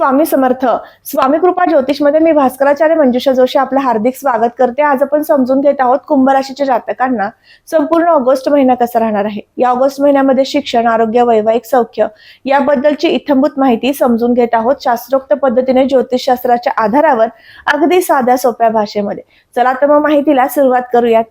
स्वामी समर्थ. स्वामी कृपा ज्योतिषमध्ये मी भास्कराचार्य मंजुषा जोशी आपलं हार्दिक स्वागत करते. आज आपण समजून घेत आहोत कुंभ राशीच्या जातकांना. संपूर्ण ऑगस्ट महिना कसा राहणार आहे? या ऑगस्ट महिन्यामध्ये शिक्षण आरोग्य वैवाहिक सौख्य याबद्दलची इथंभूत माहिती समजून घेत आहोत शास्त्रोक्त पद्धतीने ज्योतिषशास्त्राच्या आधारावर अगदी साध्या सोप्या भाषेमध्ये. चला तर मग माहितीला सुरुवात करूयात.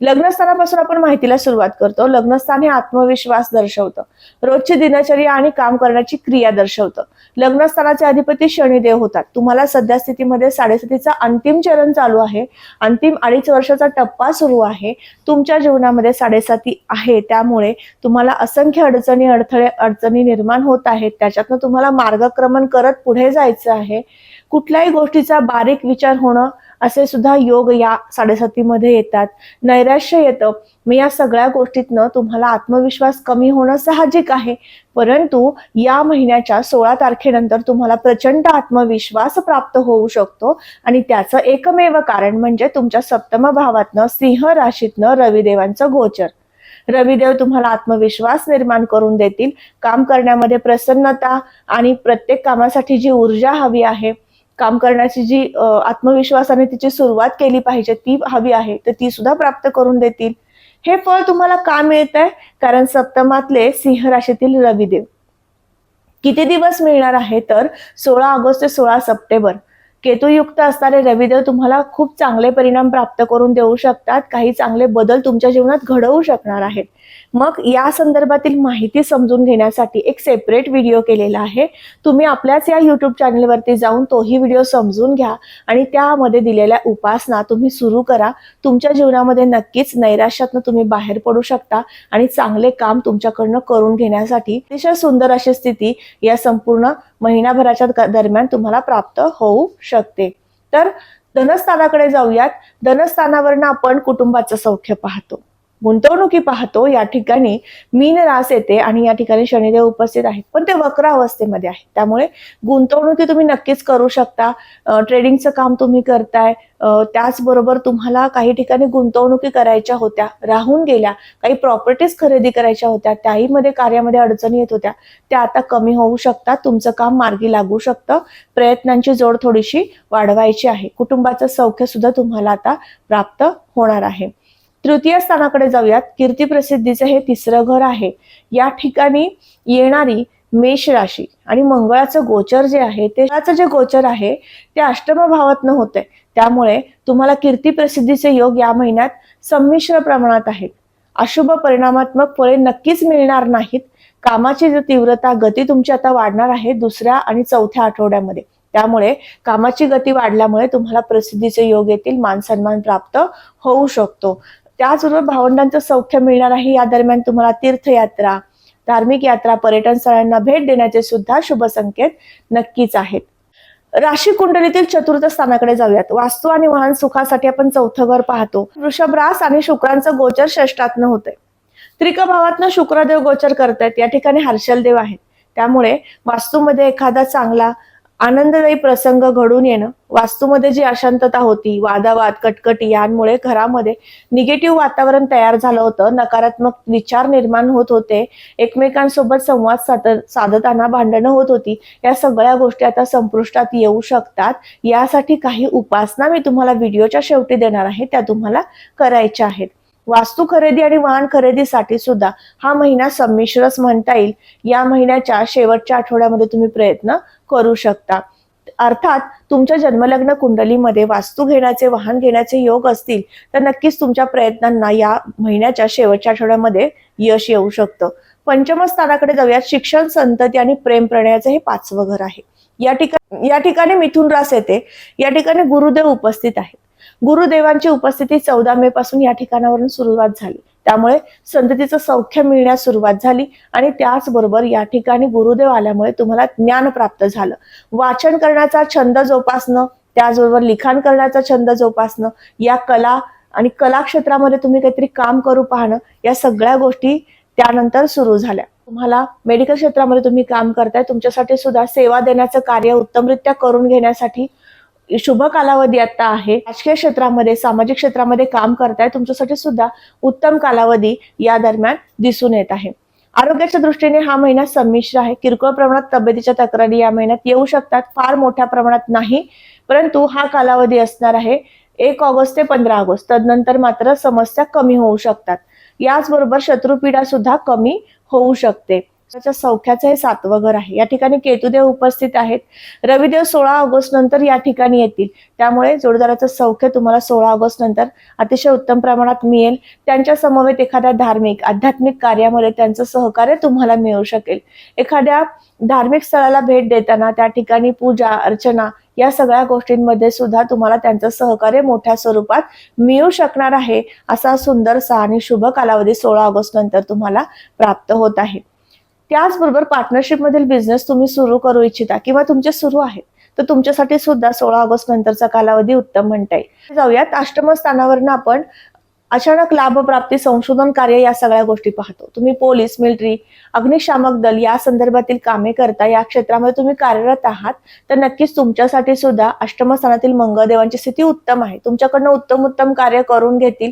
लग्नस्थानापासून आपण माहितीला सुरुवात करतो. लग्नस्थान हे आत्मविश्वास दर्शवतं. रोजची दिनचर्या आणि काम करण्याची क्रिया दर्शवतं. लग्नस्थानाचे अधिपती शनिदेव होतात. तुम्हाला सध्या स्थितीमध्ये साडेसातीचा अंतिम चरण चालू आहे. अंतिम अडीच वर्षाचा टप्पा सुरू आहे. तुमच्या जीवनामध्ये साडेसाती आहे. त्यामुळे तुम्हाला असंख्य अडचणी अडथळे अडचणी निर्माण होत आहेत. त्याच्यातनं तुम्हाला मार्गक्रमण करत पुढे जायचं आहे. कुठल्याही गोष्टीचा बारीक विचार होणं असे सुद्धा योग या साडेसातीमध्ये येतात. नैराश्य येतं. मी या सगळ्या गोष्टीतनं तुम्हाला आत्मविश्वास कमी होणं साहजिक आहे. परंतु या महिन्याच्या सोळा तारखेनंतर तुम्हाला प्रचंड आत्मविश्वास प्राप्त होऊ शकतो आणि त्याचं एकमेव कारण म्हणजे तुमच्या सप्तम भावातनं सिंह राशीतनं रविदेवांचं गोचर. रविदेव तुम्हाला आत्मविश्वास निर्माण करून देतील. काम करण्यामध्ये प्रसन्नता आणि प्रत्येक कामासाठी जी ऊर्जा हवी आहे काम करण्याची जी आत्मविश्वासाने तिची सुरुवात केली पाहिजे ती हवी आहे तर ती सुद्धा प्राप्त करून देतील. हे फळ तुम्हाला का मिळत आहे कारण सप्तमातले सिंह राशीतील रविदेव. किती दिवस मिळणार आहे? तर सोळा ऑगस्ट ते सोळा सप्टेंबर. केतुयुक्त असणारे रविदेव तुम्हाला खूप चांगले परिणाम प्राप्त करून देऊ शकतात. काही चांगले बदल तुमच्या जीवनात घडवू शकणार आहेत. मग या संदर्भातील माहिती समजून घेण्यासाठी एक सेपरेट व्हिडिओ केलेला आहे. तुम्ही आपल्याच या युट्यूब चॅनलवरती जाऊन तोही व्हिडिओ समजून घ्या आणि त्यामध्ये दिलेल्या उपासना तुम्ही सुरू करा. तुमच्या जीवनामध्ये नक्कीच नैराश्यातनं तुम्ही बाहेर पडू शकता आणि चांगले काम तुमच्याकडनं करून घेण्यासाठी अतिशय सुंदर अशी स्थिती या संपूर्ण महिनाभराच्या दरम्यान तुम्हाला प्राप्त होऊ शकते. तर धनस्थानाकडे जाऊयात. धनस्थानावरनं आपण कुटुंबाचं सौख्य पाहतो. गुंतवणुकी पाहतो या ठिकाणी मीन रास येते आणि या ठिकाणी शनिदेव उपस्थित आहेत. पण ते वक्र अवस्थेमध्ये आहे त्यामुळे गुंतवणुकी तुम्ही नक्कीच करू शकता. ट्रेडिंगचं काम तुम्ही करताय. त्याचबरोबर तुम्हाला काही ठिकाणी गुंतवणुकी करायच्या होत्या राहून गेल्या काही प्रॉपर्टीज खरेदी करायच्या होत्या त्याही मध्ये कार्यामध्ये अडचणी येत होत्या त्या आता कमी होऊ शकतात. तुमचं काम मार्गी लागू शकतं. प्रयत्नांची जोड थोडीशी वाढवायची आहे. कुटुंबाचं सौख्य सुद्धा तुम्हाला आता प्राप्त होणार आहे. तृतीय स्थानाकडे जाऊयात. कीर्ती प्रसिद्धीचं हे तिसरं घर आहे. या ठिकाणी येणारी मेष राशी आणि मंगळाचं गोचर जे आहे ते जे गोचर आहे ते अष्टम भावातनं होतंय. त्यामुळे तुम्हाला कीर्ती प्रसिद्धीचे योग या महिन्यात संमिश्र प्रमाणात आहेत. अशुभ परिणामात्मक फळे नक्कीच मिळणार नाहीत. कामाची जी तीव्रता गती तुमची आता वाढणार आहे दुसऱ्या आणि चौथ्या आठवड्यामध्ये. त्यामुळे कामाची गती वाढल्यामुळे तुम्हाला प्रसिद्धीचे योग येतील मान सन्मान प्राप्त होऊ शकतो. त्याचबरोबर भावंडांचं सौख्य मिळणार आहे. या दरम्यान तुम्हाला तीर्थयात्रा धार्मिक यात्रा पर्यटन स्थळांना भेट देण्याचे सुद्धा शुभ संकेत नक्कीच आहेत. राशी कुंडलीतील चतुर्थ स्थानाकडे जाऊयात. वास्तू आणि वाहन सुखासाठी आपण चौथं घर पाहतो. वृषभ रास आणि शुक्रांचं गोचर श्रेष्ठातन होतंय. त्रिकभावातनं शुक्रदेव गोचर करतायत. या ठिकाणी हर्षलदेव आहेत. त्यामुळे वास्तूमध्ये एखादा चांगला आनंददायी प्रसंग घडून येणं वास्तूमध्ये जी अशांतता होती वादावाद कटकटी यांमुळे घरामध्ये निगेटिव्ह वातावरण तयार झालं होतं नकारात्मक विचार निर्माण होत होते एकमेकांसोबत संवाद साधत साधताना भांडणं होत होती या सगळ्या गोष्टी आता संपुष्टात येऊ शकतात. यासाठी काही उपासना मी तुम्हाला व्हिडिओच्या शेवटी देणार आहे त्या तुम्हाला करायच्या आहेत. वास्तू खरेदी आणि वाहन खरेदीसाठी सुद्धा हा महिना संमिश्रच म्हणता येईल. या महिन्याच्या शेवटच्या आठवड्यामध्ये तुम्ही प्रयत्न करू शकता. अर्थात तुमच्या जन्मलग्न कुंडलीमध्ये वास्तू घेण्याचे वाहन घेण्याचे योग असतील तर नक्कीच तुमच्या प्रयत्नांना या महिन्याच्या शेवटच्या आठवड्यामध्ये यश येऊ शकतं. पंचम स्थानाकडे जाऊयात. शिक्षण संतती आणि प्रेम प्रणयाचं हे पाचवं घर आहे. या ठिकाणी या ठिकाणी मिथुन रास येते. या ठिकाणी गुरुदेव उपस्थित आहेत. गुरुदेवांची उपस्थिती चौदा मे पासून या ठिकाणावरून सुरुवात झाली. त्यामुळे संततीचं सौख्य मिळण्यास सुरुवात झाली आणि त्याचबरोबर या ठिकाणी गुरुदेव आल्यामुळे तुम्हाला ज्ञान प्राप्त झालं. वाचन करण्याचा छंद जोपासणं त्याचबरोबर लिखाण करण्याचा छंद जोपासणं या कला आणि कला क्षेत्रामध्ये तुम्ही काहीतरी काम करू पाहणं या सगळ्या गोष्टी त्यानंतर सुरू झाल्या. तुम्हाला मेडिकल क्षेत्रामध्ये तुम्ही काम करताय तुमच्यासाठी सुद्धा सेवा देण्याचं कार्य उत्तमरित्या करून घेण्यासाठी शुभ कालावधी आता आहे. राजकीय क्षेत्रामध्ये सामाजिक क्षेत्रामध्ये काम करताय तुमच्यासाठी सुद्धा उत्तम कालावधी या दरम्यान दिसून येत आहे. आरोग्याच्या दृष्टीने हा महिना संमिश्र आहे. किरकोळ प्रमाणात तब्येतीच्या तक्रारी या महिन्यात येऊ शकतात. फार मोठ्या प्रमाणात नाही परंतु हा कालावधी असणार आहे एक ऑगस्ट ते पंधरा ऑगस्ट. तदनंतर मात्र समस्या कमी होऊ शकतात. याचबरोबर शत्रुपीडा सुद्धा कमी होऊ शकते. सौख्याचं हे सातवं घर आहे. या ठिकाणी केतुदेव उपस्थित आहेत. रविदेव सोळा ऑगस्ट नंतर या ठिकाणी येतील. त्यामुळे जोडदाराचं सौख्य तुम्हाला सोळा ऑगस्ट नंतर अतिशय उत्तम प्रमाणात मिळेल. त्यांच्या समवेत एखाद्या धार्मिक आध्यात्मिक कार्यामध्ये त्यांचं सहकार्य तुम्हाला मिळू शकेल. एखाद्या धार्मिक स्थळाला भेट देताना त्या ठिकाणी पूजा अर्चना या सगळ्या गोष्टींमध्ये सुद्धा तुम्हाला त्यांचं सहकार्य मोठ्या स्वरूपात मिळू शकणार आहे. असा सुंदरसा आणि शुभ कालावधी सोळा ऑगस्ट नंतर तुम्हाला प्राप्त होत आहे. त्याचबरोबर पार्टनरशिप मधील बिझनेस तुम्ही सुरू करू इच्छिता किंवा तुमचे सुरू आहेत तर तुमच्यासाठी सुद्धा सोळा ऑगस्ट नंतरचा कालावधी उत्तम म्हणता येईल. जाऊयात अष्टम स्थानावरनं आपण अचानक लाभप्राप्ती संशोधन कार्य या सगळ्या गोष्टी पाहतो. तुम्ही पोलीस मिलिटरी अग्निशामक दल या संदर्भातील कामे करता या क्षेत्रामध्ये तुम्ही कार्यरत आहात तर नक्कीच तुमच्यासाठी सुद्धा अष्टम स्थानातील मंगळदेवांची स्थिती उत्तम आहे. तुमच्याकडनं उत्तम उत्तम कार्य करून घेतील.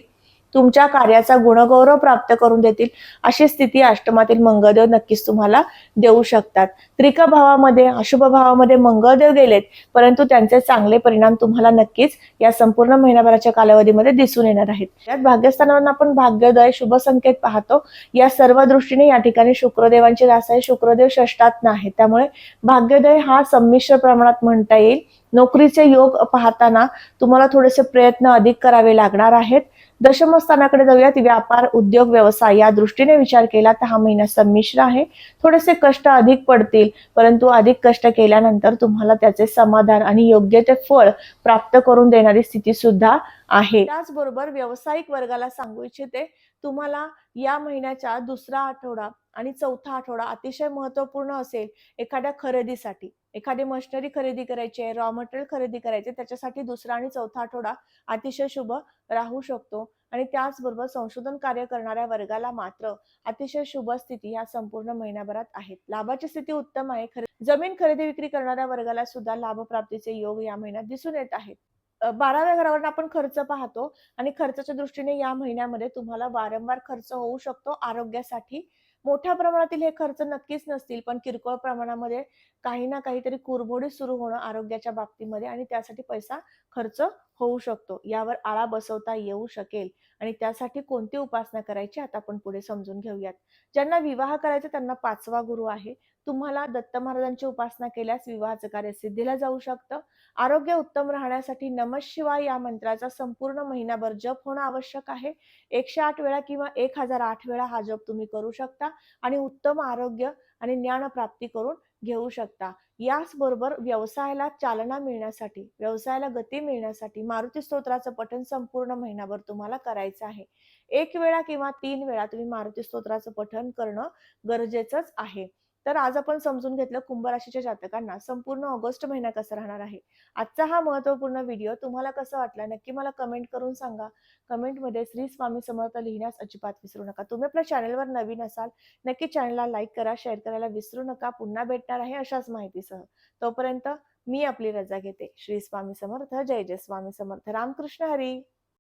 तुमच्या कार्याचा गुणगौरव प्राप्त करून देतील अशी स्थिती अष्टमातील मंगळदेव नक्कीच तुम्हाला देऊ शकतात. त्रिक भावामध्ये अशुभ भावामध्ये मंगळदेव गेलेत परंतु त्यांचे चांगले परिणाम तुम्हाला नक्कीच या संपूर्ण महिनाभराच्या कालावधीमध्ये दिसून येणार आहेत. यात भाग्यस्थानावर आपण भाग्योदय शुभ संकेत पाहतो. या सर्व दृष्टीने या ठिकाणी शुक्रदेवांची रास आहे. शुक्रदेव षष्टात नाही त्यामुळे भाग्योदय हा संमिश्र प्रमाणात म्हणता येईल. नोकरीचे योग पाहताना तुम्हाला थोडेसे प्रयत्न अधिक करावे लागणार आहेत. दशम स्थानाकडे जाऊयात. व्यापार उद्योग व्यवसाय या दृष्टीने विचार केला तर हा महिना संमिश्र आहे. थोडेसे कष्ट अधिक पडतील परंतु अधिक कष्ट केल्यानंतर तुम्हाला त्याचे समाधान आणि योग्य ते फळ प्राप्त करून देणारी स्थिती सुद्धा आहे. त्याचबरोबर व्यावसायिक वर्गाला सांगू इच्छिते तुम्हाला या महिन्याच्या दुसरा आठवडा आणि चौथा आठवडा अतिशय महत्त्वपूर्ण असेल एखाद्या खरेदीसाठी. एखादी मशिनरी खरेदी करायची आहे रॉ मटेरियल खरेदी करायचे त्याच्यासाठी दुसरा आणि चौथा आठवडा अतिशय शुभ राहू शकतो. आणि त्याचबरोबर संशोधन कार्य करणाऱ्या वर्गाला मात्र अतिशय शुभ स्थिती ह्या संपूर्ण महिन्याभरात आहेत. लाभाची स्थिती उत्तम आहे. खरे जमीन खरेदी विक्री करणाऱ्या वर्गाला सुद्धा लाभप्राप्तीचे योग या महिन्यात दिसून येत आहेत. बाराव्या घरावर आपण खर्च पाहतो आणि खर्चाच्या दृष्टीने या महिन्यामध्ये तुम्हाला वारंवार खर्च होऊ शकतो आरोग्यासाठी मोठ्या प्रमाणातील हे खर्च नक्कीच नसतील पण किरकोळ प्रमाणामध्ये काही ना काहीतरी कुरबोडी सुरू होणं आरोग्याच्या बाबतीमध्ये आणि त्यासाठी पैसा खर्च होऊ शकतो. यावर आळा बसवता येऊ शकेल आणि त्यासाठी कोणती उपासना करायची आता आपण पुढे समजून घेऊयात. ज्यांना विवाह करायचा त्यांना पाचवा गुरु आहे. तुम्हाला दत्त महाराजांची उपासना केल्यास विवाहाचं कार्य सिद्धीला जाऊ शकतं. आरोग्य उत्तम राहण्यासाठी नम शिवाय या मंत्राचा संपूर्ण महिनाभर जप होणं आवश्यक आहे. एकशे आठ वेळा किंवा एक हजार आठ वेळा हा जप तुम्ही करू शकता आणि उत्तम आरोग्य आणि ज्ञान प्राप्ती करून घेऊ शकता. याचबरोबर व्यवसायाला चालना मिळण्यासाठी व्यवसायाला गती मिळण्यासाठी मारुती स्तोत्राचं पठण संपूर्ण महिनाभर तुम्हाला करायचं आहे. एक वेळा किंवा तीन वेळा तुम्ही मारुती स्तोत्राचं पठण करणं गरजेचंच आहे. तर आज आपण समजून घेतलं कुंभ राशीच्या जातकांना संपूर्ण ऑगस्ट महिना कसा राहणार आहे. आजचा हा महत्त्वपूर्ण व्हिडिओ तुम्हाला कसा वाटला नक्की मला कमेंट करून सांगा. कमेंटमध्ये श्री स्वामी समर्थ लिहिण्यास अजिबात विसरू नका. तुम्ही आपल्या चॅनलवर नवीन असाल नक्की चॅनलला लाईक करा शेअर करायला विसरू नका. पुन्हा भेटणार आहे अशाच माहितीसह. तोपर्यंत मी आपली रजा घेते. श्री स्वामी समर्थ. जय जय स्वामी समर्थ. रामकृष्ण हरी.